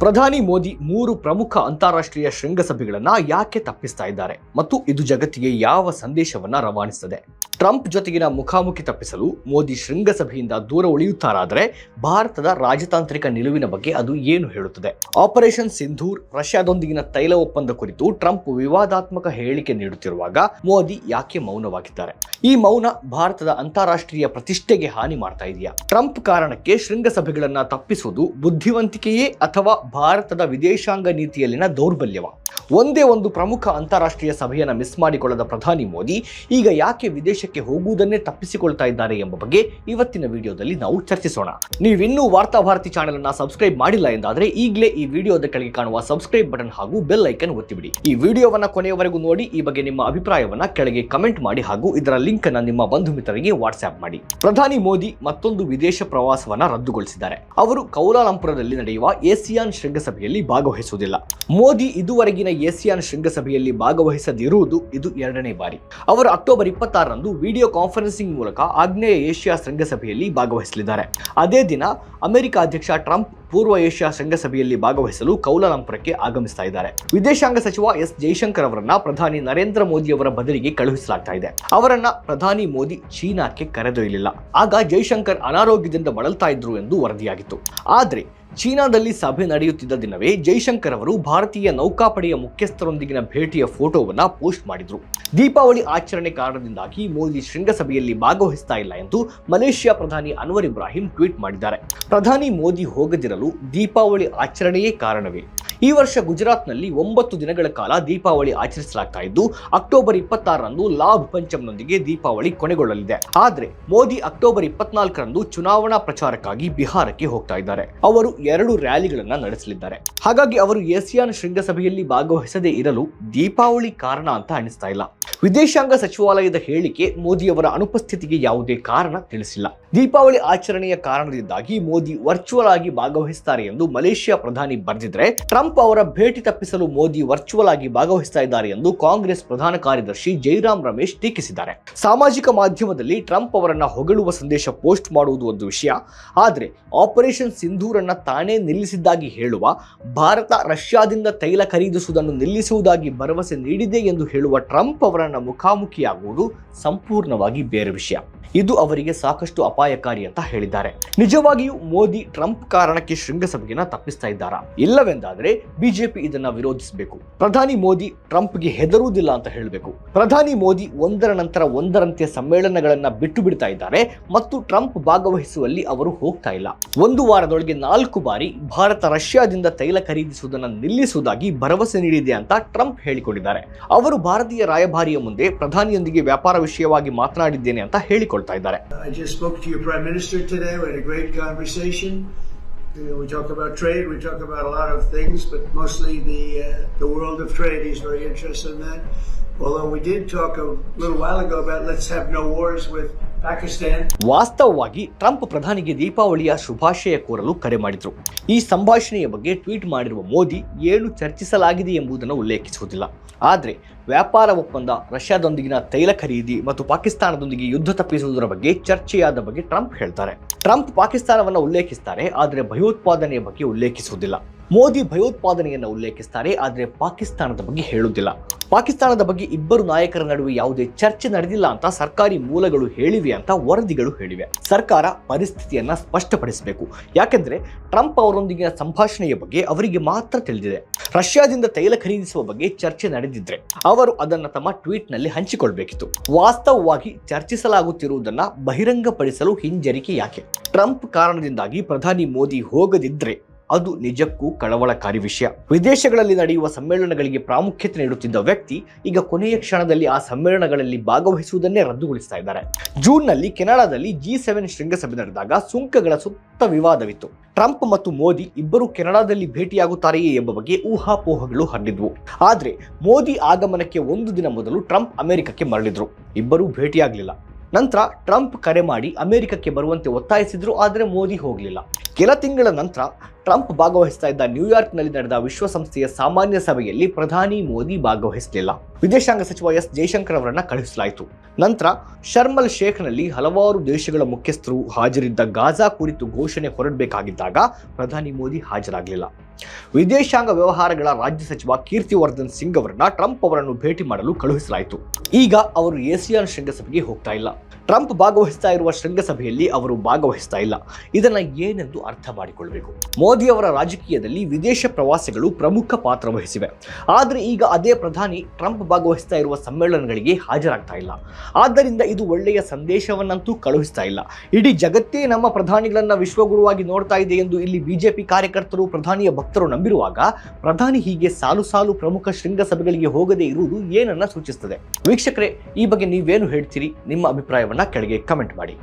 ಪ್ರಧಾನಿ ಮೋದಿ ಮೂರು ಪ್ರಮುಖ ಅಂತಾರಾಷ್ಟ್ರೀಯ ಶೃಂಗಸಭೆಗಳನ್ನ ಯಾಕೆ ತಪ್ಪಿಸ್ತಾ ಇದ್ದಾರೆ? ಮತ್ತು ಇದು ಜಗತ್ತಿಗೆ ಯಾವ ಸಂದೇಶವನ್ನ ರವಾನಿಸುತ್ತದೆ ಟ್ರಂಪ್ ಜೊತೆಗಿನ ಮುಖಾಮುಖಿ ತಪ್ಪಿಸಲು ಮೋದಿ ಶೃಂಗಸಭೆಯಿಂದ ದೂರ ಉಳಿಯುತ್ತಾರಾದರೆ ಭಾರತದ ರಾಜತಾಂತ್ರಿಕ ನಿಲುವಿನ ಬಗ್ಗೆ ಅದು ಏನು ಹೇಳುತ್ತದೆ? ಆಪರೇಷನ್ ಸಿಂಧೂರ್ ರಷ್ಯಾದೊಂದಿಗಿನ ತೈಲ ಒಪ್ಪಂದ ಕುರಿತು ಟ್ರಂಪ್ ವಿವಾದಾತ್ಮಕ ಹೇಳಿಕೆ ನೀಡುತ್ತಿರುವಾಗ ಮೋದಿ ಯಾಕೆ ಮೌನವಾಗಿದ್ದಾರೆ? ಈ ಮೌನ ಭಾರತದ ಅಂತಾರಾಷ್ಟ್ರೀಯ ಪ್ರತಿಷ್ಠೆಗೆ ಹಾನಿ ಮಾಡ್ತಾ ಇದೆಯಾ? ಟ್ರಂಪ್ ಕಾರಣಕ್ಕೆ ಶೃಂಗಸಭೆಗಳನ್ನ ತಪ್ಪಿಸುವುದು ಬುದ್ಧಿವಂತಿಕೆಯೇ ಅಥವಾ ಭಾರತದ ವಿದೇಶಾಂಗ ನೀತಿಯಲ್ಲಿನ ದೌರ್ಬಲ್ಯವ? ಒಂದೇ ಒಂದು ಪ್ರಮುಖ ಅಂತಾರಾಷ್ಟ್ರೀಯ ಸಭೆಯನ್ನು ಮಿಸ್ ಮಾಡಿಕೊಳ್ಳದ ಪ್ರಧಾನಿ ಮೋದಿ ಈಗ ಯಾಕೆ ವಿದೇಶಕ್ಕೆ ಹೋಗುವುದನ್ನೇ ತಪ್ಪಿಸಿಕೊಳ್ತಾ ಇದ್ದಾರೆ ಎಂಬ ಬಗ್ಗೆ ಇವತ್ತಿನ ವಿಡಿಯೋದಲ್ಲಿ ನಾವು ಚರ್ಚಿಸೋಣ. ನೀವಿನ್ನೂ ವಾರ್ತಾ ಭಾರತಿ ಚಾನೆಲ್ ಅನ್ನ ಸಬ್ಸ್ಕ್ರೈಬ್ ಮಾಡಿಲ್ಲ ಎಂದಾದರೆ ಈಗಲೇ ಈ ವಿಡಿಯೋದ ಕೆಳಗೆ ಕಾಣುವ ಸಬ್ಸ್ಕ್ರೈಬ್ ಬಟನ್ ಹಾಗೂ ಬೆಲ್ ಐಕನ್ ಒತ್ತಿಬಿಡಿ. ಈ ವಿಡಿಯೋವನ್ನ ಕೊನೆಯವರೆಗೂ ನೋಡಿ, ಈ ಬಗ್ಗೆ ನಿಮ್ಮ ಅಭಿಪ್ರಾಯವನ್ನ ಕೆಳಗೆ ಕಮೆಂಟ್ ಮಾಡಿ ಹಾಗೂ ಇದರ ಲಿಂಕ್ ಅನ್ನ ನಿಮ್ಮ ಬಂಧು ಮಿತ್ರರಿಗೆ ವಾಟ್ಸ್ಆಪ್ ಮಾಡಿ. ಪ್ರಧಾನಿ ಮೋದಿ ಮತ್ತೊಂದು ವಿದೇಶ ಪ್ರವಾಸವನ್ನ ರದ್ದುಗೊಳಿಸಿದ್ದಾರೆ. ಅವರು ಕೌಲಾಲಂಪುರದಲ್ಲಿ ನಡೆಯುವ ಏಸಿಯಾನ್ ಶೃಂಗಸಭೆಯಲ್ಲಿ ಭಾಗವಹಿಸುವುದಿಲ್ಲ. ಮೋದಿ ಇದುವರೆಗಿನ ಏಸಿಯಾನ್ ಶೃಂಗಸಭೆಯಲ್ಲಿ ಭಾಗವಹಿಸದಿರುವುದು ಇದು ಎರಡನೇ ಬಾರಿ. ಅವರು ಅಕ್ಟೋಬರ್ ಇಪ್ಪತ್ತಾರರಂದು ವಿಡಿಯೋ ಕಾನ್ಫರೆನ್ಸಿಂಗ್ ಮೂಲಕ ಆಗ್ನೇಯ ಏಷ್ಯಾ ಶೃಂಗಸಭೆಯಲ್ಲಿ ಭಾಗವಹಿಸಲಿದ್ದಾರೆ. ಅದೇ ದಿನ ಅಮೆರಿಕ ಅಧ್ಯಕ್ಷ ಟ್ರಂಪ್ ಪೂರ್ವ ಏಷ್ಯಾ ಶೃಂಗಸಭೆಯಲ್ಲಿ ಭಾಗವಹಿಸಲು ಕೌಲಾಲಂಪುರಕ್ಕೆ ಆಗಮಿಸ್ತಾ ಇದ್ದಾರೆ. ವಿದೇಶಾಂಗ ಸಚಿವ ಎಸ್ ಜೈಶಂಕರ್ ಅವರನ್ನ ಪ್ರಧಾನಿ ನರೇಂದ್ರ ಮೋದಿ ಅವರ ಬದಲಿಗೆ ಕಳುಹಿಸಲಾಗ್ತಾ ಇದೆ. ಅವರನ್ನ ಪ್ರಧಾನಿ ಮೋದಿ ಚೀನಾಕ್ಕೆ ಕರೆದೊಯ್ಯಲಿಲ್ಲ. ಆಗ ಜೈಶಂಕರ್ ಅನಾರೋಗ್ಯದಿಂದ ಬಳಲ್ತಾ ಇದ್ರು ಎಂದು ವರದಿಯಾಗಿತ್ತು. ಆದ್ರೆ ಚೀನಾದಲ್ಲಿ ಸಭೆ ನಡೆಯುತ್ತಿದ್ದ ದಿನವೇ ಜೈಶಂಕರ್ ಅವರು ಭಾರತೀಯ ನೌಕಾಪಡೆಯ ಮುಖ್ಯಸ್ಥರೊಂದಿಗಿನ ಭೇಟಿಯ ಫೋಟೋವನ್ನ ಪೋಸ್ಟ್ ಮಾಡಿದ್ರು. ದೀಪಾವಳಿ ಆಚರಣೆ ಕಾರಣದಿಂದಾಗಿ ಮೋದಿ ಶೃಂಗಸಭೆಯಲ್ಲಿ ಭಾಗವಹಿಸ್ತಾ ಇಲ್ಲ ಎಂದು ಮಲೇಷ್ಯಾ ಪ್ರಧಾನಿ ಅನ್ವರ್ ಇಬ್ರಾಹಿಂ ಟ್ವೀಟ್ ಮಾಡಿದ್ದಾರೆ. ಪ್ರಧಾನಿ ಮೋದಿ ಹೋಗದಿರಲು ದೀಪಾವಳಿ ಆಚರಣೆಯೇ ಕಾರಣವೇ? ಈ ವರ್ಷ ಗುಜರಾತ್ನಲ್ಲಿ ಒಂಬತ್ತು ದಿನಗಳ ಕಾಲ ದೀಪಾವಳಿ ಆಚರಿಸಲಾಗ್ತಾ ಇದ್ದು, ಅಕ್ಟೋಬರ್ ಇಪ್ಪತ್ತಾರರಂದು ಲಾಭ್ ಪಂಚಮ್ನೊಂದಿಗೆ ದೀಪಾವಳಿ ಕೊನೆಗೊಳ್ಳಲಿದೆ. ಆದ್ರೆ, ಮೋದಿ ಅಕ್ಟೋಬರ್ ಇಪ್ಪತ್ನಾಲ್ಕರಂದು ಚುನಾವಣಾ ಪ್ರಚಾರಕ್ಕಾಗಿ ಬಿಹಾರಕ್ಕೆ ಹೋಗ್ತಾ ಇದ್ದಾರೆ. ಅವರು ಎರಡು ರ್ಯಾಲಿಗಳನ್ನ ನಡೆಸಲಿದ್ದಾರೆ. ಹಾಗಾಗಿ ಅವರು ಏಸಿಯಾನ್ ಶೃಂಗಸಭೆಯಲ್ಲಿ ಭಾಗವಹಿಸದೇ ಇರಲು ದೀಪಾವಳಿ ಕಾರಣ ಅಂತ ಅನಿಸ್ತಾ ಇಲ್ಲ. ವಿದೇಶಾಂಗ ಸಚಿವಾಲಯದ ಹೇಳಿಕೆ ಮೋದಿಯವರ ಅನುಪಸ್ಥಿತಿಗೆ ಯಾವುದೇ ಕಾರಣ ತಿಳಿಸಿಲ್ಲ. ದೀಪಾವಳಿ ಆಚರಣೆಯ ಕಾರಣದಿಂದಾಗಿ ಮೋದಿ ವರ್ಚುವಲ್ ಆಗಿ ಭಾಗವಹಿಸುತ್ತಾರೆ ಎಂದು ಮಲೇಷ್ಯಾ ಪ್ರಧಾನಿ ಬರೆದಿದ್ರೆ, ಟ್ರಂಪ್ ಅವರ ಭೇಟಿ ತಪ್ಪಿಸಲು ಮೋದಿ ವರ್ಚುವಲ್ ಆಗಿ ಭಾಗವಹಿಸ್ತಾ ಇದ್ದಾರೆ ಎಂದು ಕಾಂಗ್ರೆಸ್ ಪ್ರಧಾನ ಕಾರ್ಯದರ್ಶಿ ಜೈರಾಮ್ ರಮೇಶ್ ಟೀಕಿಸಿದ್ದಾರೆ. ಸಾಮಾಜಿಕ ಮಾಧ್ಯಮದಲ್ಲಿ ಟ್ರಂಪ್ ಅವರನ್ನ ಹೊಗಳುವ ಸಂದೇಶ ಪೋಸ್ಟ್ ಮಾಡುವುದು ಒಂದು ವಿಷಯ. ಆದರೆ ಆಪರೇಷನ್ ಸಿಂಧೂರನ್ನ ತಾನೇ ನಿಲ್ಲಿಸಿದ್ದಾಗಿ ಹೇಳುವ, ಭಾರತ ರಷ್ಯಾದಿಂದ ತೈಲ ಖರೀದಿಸುವುದನ್ನು ನಿಲ್ಲಿಸುವುದಾಗಿ ಭರವಸೆ ನೀಡಿದೆ ಎಂದು ಹೇಳುವ ಟ್ರಂಪ್ ಅವರನ್ನ ಮುಖಾಮುಖಿಯಾಗುವುದು ಸಂಪೂರ್ಣವಾಗಿ ಬೇರೆ ವಿಷಯ. ಇದು ಅವರಿಗೆ ಸಾಕಷ್ಟು ಅಪಾಯಕಾರಿ ಅಂತ ಹೇಳಿದ್ದಾರೆ. ನಿಜವಾಗಿಯೂ ಮೋದಿ ಟ್ರಂಪ್ ಕಾರಣಕ್ಕೆ ಶೃಂಗಸಭೆಯನ್ನ ತಪ್ಪಿಸ್ತಾ ಇದ್ದಾರಾ? ಇಲ್ಲವೆಂದಾದರೆ ಬಿಜೆಪಿ ಇದನ್ನ ವಿರೋಧಿಸಬೇಕು. ಪ್ರಧಾನಿ ಮೋದಿ ಟ್ರಂಪ್ಗೆ ಹೆದರುವುದಿಲ್ಲ ಅಂತ ಹೇಳಬೇಕು. ಪ್ರಧಾನಿ ಮೋದಿ ಒಂದರ ನಂತರ ಒಂದರಂತೆ ಸಮ್ಮೇಳನಗಳನ್ನ ಬಿಟ್ಟು ಬಿಡ್ತಾ ಇದ್ದಾರೆ ಮತ್ತು ಟ್ರಂಪ್ ಭಾಗವಹಿಸುವಲ್ಲಿ ಅವರು ಹೋಗ್ತಾ ಇಲ್ಲ. ಒಂದು ವಾರದೊಳಗೆ ನಾಲ್ಕು ಬಾರಿ ಭಾರತ ರಷ್ಯಾದಿಂದ ತೈಲ ಖರೀದಿಸುವುದನ್ನು ನಿಲ್ಲಿಸುವುದಾಗಿ ಭರವಸೆ ನೀಡಿದೆ ಅಂತ ಟ್ರಂಪ್ ಹೇಳಿಕೊಂಡಿದ್ದಾರೆ. ಅವರು ಭಾರತೀಯ ರಾಯಭಾರಿಯ ಮುಂದೆ ಪ್ರಧಾನಿಯೊಂದಿಗೆ ವ್ಯಾಪಾರ ವಿಷಯವಾಗಿ ಮಾತನಾಡಿದ್ದೇನೆ ಅಂತ ಹೇಳಿಕೊಳ್ತಾ ಇದ್ದಾರೆ. Your Prime Minister today. We had a great conversation. You know, we talk about trade, we talk about a lot of things, but mostly the uh, the world of trade. He's very interested in that. Although we did talk a little while ago about let's have no wars with. ವಾಸ್ತವವಾಗಿ Trump ಪ್ರಧಾನಿಗೆ ದೀಪಾವಳಿಯ ಶುಭಾಶಯ ಕೋರಲು ಕರೆ ಮಾಡಿದ್ರು. ಈ ಸಂಭಾಷಣೆಯ ಬಗ್ಗೆ ಟ್ವೀಟ್ ಮಾಡಿರುವ ಮೋದಿ, ಏನು ಚರ್ಚಿಸಲಾಗಿದೆ ಎಂಬುದನ್ನು ಉಲ್ಲೇಖಿಸುವುದಿಲ್ಲ. ಆದರೆ, ವ್ಯಾಪಾರ ಒಪ್ಪಂದ, ರಷ್ಯಾದೊಂದಿಗಿನ ತೈಲ ಖರೀದಿ ಮತ್ತು ಪಾಕಿಸ್ತಾನದೊಂದಿಗೆ ಯುದ್ಧ ತಪ್ಪಿಸುವುದರ ಬಗ್ಗೆ ಚರ್ಚೆಯಾದ ಬಗ್ಗೆ ಟ್ರಂಪ್ ಹೇಳ್ತಾರೆ. ಟ್ರಂಪ್ ಪಾಕಿಸ್ತಾನವನ್ನು ಉಲ್ಲೇಖಿಸ್ತಾರೆ, ಆದರೆ ಭಯೋತ್ಪಾದನೆಯ ಬಗ್ಗೆ ಉಲ್ಲೇಖಿಸುವುದಿಲ್ಲ. ಮೋದಿ ಭಯೋತ್ಪಾದನೆಯನ್ನು ಉಲ್ಲೇಖಿಸ್ತಾರೆ, ಆದರೆ ಪಾಕಿಸ್ತಾನದ ಬಗ್ಗೆ ಹೇಳುವುದಿಲ್ಲ. ಪಾಕಿಸ್ತಾನದ ಬಗ್ಗೆ ಇಬ್ಬರು ನಾಯಕರ ನಡುವೆ ಯಾವುದೇ ಚರ್ಚೆ ನಡೆದಿಲ್ಲ ಅಂತ ಸರ್ಕಾರಿ ಮೂಲಗಳು ಹೇಳಿವೆ ಅಂತ ವರದಿಗಳು ಹೇಳಿವೆ. ಸರ್ಕಾರ ಪರಿಸ್ಥಿತಿಯನ್ನ ಸ್ಪಷ್ಟಪಡಿಸಬೇಕು. ಯಾಕೆಂದ್ರೆ ಟ್ರಂಪ್ ಅವರೊಂದಿಗಿನ ಸಂಭಾಷಣೆಯ ಬಗ್ಗೆ ಅವರಿಗೆ ಮಾತ್ರ ತಿಳಿದಿದೆ. ರಷ್ಯಾದಿಂದ ತೈಲ ಖರೀದಿಸುವ ಬಗ್ಗೆ ಚರ್ಚೆ ನಡೆದಿದ್ರೆ ಅವರು ಅದನ್ನ ತಮ್ಮ ಟ್ವೀಟ್ನಲ್ಲಿ ಹಂಚಿಕೊಳ್ಬೇಕಿತ್ತು. ವಾಸ್ತವವಾಗಿ ಚರ್ಚಿಸಲಾಗುತ್ತಿರುವುದನ್ನ ಬಹಿರಂಗಪಡಿಸಲು ಹಿಂಜರಿಕೆ ಯಾಕೆ? ಟ್ರಂಪ್ ಕಾರಣದಿಂದಾಗಿ ಪ್ರಧಾನಿ ಮೋದಿ ಹೋಗದಿದ್ರೆ ಅದು ನಿಜಕ್ಕೂ ಕಳವಳಕಾರಿ ವಿಷಯ. ವಿದೇಶಗಳಲ್ಲಿ ನಡೆಯುವ ಸಮ್ಮೇಳನಗಳಿಗೆ ಪ್ರಾಮುಖ್ಯತೆ ನೀಡುತ್ತಿದ್ದ ವ್ಯಕ್ತಿ ಈಗ ಕೊನೆಯ ಕ್ಷಣದಲ್ಲಿ ಆ ಸಮ್ಮೇಳನಗಳಲ್ಲಿ ಭಾಗವಹಿಸುವುದನ್ನೇ ರದ್ದುಗೊಳಿಸ್ತಾ ಇದ್ದಾರೆ. ಜೂನ್ನಲ್ಲಿ ಕೆನಡಾದಲ್ಲಿ ಜಿ ಸೆವೆನ್ ಶೃಂಗಸಭೆ ನಡೆದಾಗ ಸುಂಕಗಳ ಸುತ್ತ ವಿವಾದವಿತ್ತು. ಟ್ರಂಪ್ ಮತ್ತು ಮೋದಿ ಇಬ್ಬರು ಕೆನಡಾದಲ್ಲಿ ಭೇಟಿಯಾಗುತ್ತಾರೆಯೇ ಎಂಬ ಬಗ್ಗೆ ಊಹಾಪೋಹಗಳು ಹರಡಿದ್ವು. ಆದರೆ ಮೋದಿ ಆಗಮನಕ್ಕೆ ಒಂದು ದಿನ ಮೊದಲು ಟ್ರಂಪ್ ಅಮೆರಿಕಕ್ಕೆ ಮರಳಿದ್ರು. ಇಬ್ಬರೂ ಭೇಟಿಯಾಗಲಿಲ್ಲ. ನಂತರ ಟ್ರಂಪ್ ಕರೆ ಮಾಡಿ ಅಮೆರಿಕಕ್ಕೆ ಬರುವಂತೆ ಒತ್ತಾಯಿಸಿದ್ರು, ಆದರೆ ಮೋದಿ ಹೋಗಲಿಲ್ಲ. ಕೆಲ ತಿಂಗಳ ನಂತರ ಟ್ರಂಪ್ ಭಾಗವಹಿಸ್ತಾ ಇದ್ದ ನ್ಯೂಯಾರ್ಕ್ನಲ್ಲಿ ನಡೆದ ವಿಶ್ವಸಂಸ್ಥೆಯ ಸಾಮಾನ್ಯ ಸಭೆಯಲ್ಲಿ ಪ್ರಧಾನಿ ಮೋದಿ ಭಾಗವಹಿಸಲಿಲ್ಲ. ವಿದೇಶಾಂಗ ಸಚಿವ ಎಸ್ ಜೈಶಂಕರ್ ಅವರನ್ನ ಕಳುಹಿಸಲಾಯಿತು. ನಂತರ ಶರ್ಮಲ್ ಶೇಖ್ನಲ್ಲಿ ಹಲವಾರು ದೇಶಗಳ ಮುಖ್ಯಸ್ಥರು ಹಾಜರಿದ್ದ ಗಾಜಾ ಕುರಿತು ಘೋಷಣೆ ಹೊರಡಬೇಕಾಗಿದ್ದಾಗ ಪ್ರಧಾನಿ ಮೋದಿ ಹಾಜರಾಗಲಿಲ್ಲ. ವಿದೇಶಾಂಗ ವ್ಯವಹಾರಗಳ ರಾಜ್ಯ ಸಚಿವ ಕೀರ್ತಿವರ್ಧನ್ ಸಿಂಗ್ ಅವರನ್ನ ಟ್ರಂಪ್ ಅವರನ್ನು ಭೇಟಿ ಮಾಡಲು ಕಳುಹಿಸಲಾಯಿತು. ಈಗ ಅವರು ಏಸಿಯಾನ್ ಶೃಂಗಸಭೆಗೆ ಹೋಗ್ತಾ ಇಲ್ಲ. ಟ್ರಂಪ್ ಭಾಗವಹಿಸ್ತಾ ಇರುವ ಶೃಂಗಸಭೆಯಲ್ಲಿ ಅವರು ಭಾಗವಹಿಸ್ತಾ ಇಲ್ಲ. ಇದನ್ನ ಏನೆಂದು ಅರ್ಥ ಮಾಡಿಕೊಳ್ಳಬೇಕು ಮೋದಿ ಅವರ ರಾಜಕೀಯದಲ್ಲಿ ವಿದೇಶ ಪ್ರವಾಸಗಳು ಪ್ರಮುಖ ಪಾತ್ರ ವಹಿಸಿವೆ. ಆದರೆ ಈಗ ಅದೇ ಪ್ರಧಾನಿ ಟ್ರಂಪ್ ಭಾಗವಹಿಸ್ತಾ ಇರುವ ಸಮ್ಮೇಳನಗಳಿಗೆ ಹಾಜರಾಗ್ತಾ ಇಲ್ಲ. ಆದ್ದರಿಂದ ಇದು ಒಳ್ಳೆಯ ಸಂದೇಶವನ್ನಂತೂ ಕಳುಹಿಸ್ತಾ ಇಲ್ಲ. ಇಡೀ ಜಗತ್ತೇ ನಮ್ಮ ಪ್ರಧಾನಿಗಳನ್ನ ವಿಶ್ವಗುರುವಾಗಿ ನೋಡ್ತಾ ಇದೆ ಎಂದು ಇಲ್ಲಿ ಬಿಜೆಪಿ ಕಾರ್ಯಕರ್ತರು, ಪ್ರಧಾನಿಯ ಭಕ್ತರು ನಂಬಿರುವಾಗ ಪ್ರಧಾನಿ ಹೀಗೆ ಸಾಲು ಸಾಲು ಪ್ರಮುಖ ಶೃಂಗಸಭೆಗಳಿಗೆ ಹೋಗದೇ ಇರುವುದು ಏನನ್ನ ಸೂಚಿಸುತ್ತದೆ ವೀಕ್ಷಕರೇ, ಈ ಬಗ್ಗೆ ನೀವೇನು ಹೇಳ್ತೀರಿ? ನಿಮ್ಮ ಅಭಿಪ್ರಾಯವನ್ನ ಕೆಳಗೆ ಕಮೆಂಟ್ ಮಾಡಿ.